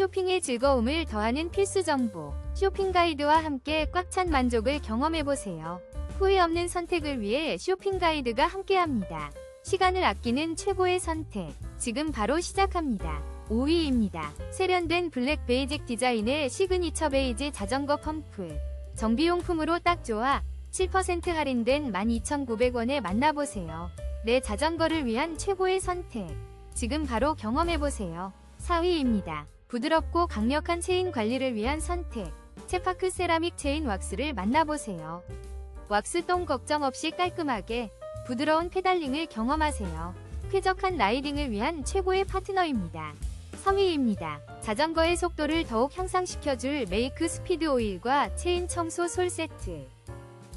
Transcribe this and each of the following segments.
쇼핑의 즐거움을 더하는 필수 정보. 쇼핑 가이드와 함께 꽉 찬 만족을 경험해보세요. 후회 없는 선택을 위해 쇼핑 가이드가 함께합니다. 시간을 아끼는 최고의 선택. 지금 바로 시작합니다. 5위입니다. 세련된 블랙 베이직 디자인의 시그니처 베이지 자전거 펌프. 정비용품으로 딱 좋아 7% 할인된 12,900원에 만나보세요. 내 자전거를 위한 최고의 선택. 지금 바로 경험해보세요. 4위입니다. 부드럽고 강력한 체인 관리를 위한 선택. 체파크 세라믹 체인 왁스를 만나보세요. 왁스 똥 걱정 없이 깔끔하게 부드러운 페달링을 경험하세요. 쾌적한 라이딩을 위한 최고의 파트너입니다. 3위입니다. 자전거의 속도를 더욱 향상시켜줄 메이크 스피드 오일과 체인 청소 솔 세트.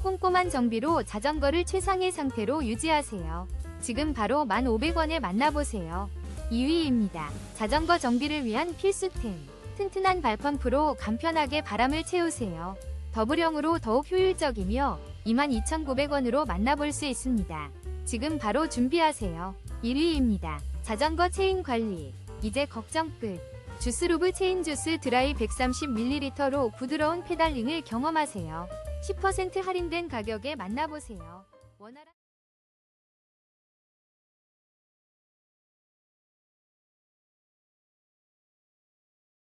꼼꼼한 정비로 자전거를 최상의 상태로 유지하세요. 지금 바로 1,500원에 만나보세요. 2위입니다. 자전거 정비를 위한 필수템. 튼튼한 발펌프로 간편하게 바람을 채우세요. 더블형으로 더욱 효율적이며 22,900원으로 만나볼 수 있습니다. 지금 바로 준비하세요. 1위입니다. 자전거 체인 관리. 이제 걱정 끝. 주스루브 체인 주스 드라이 130ml로 부드러운 페달링을 경험하세요. 10% 할인된 가격에 만나보세요. 원활한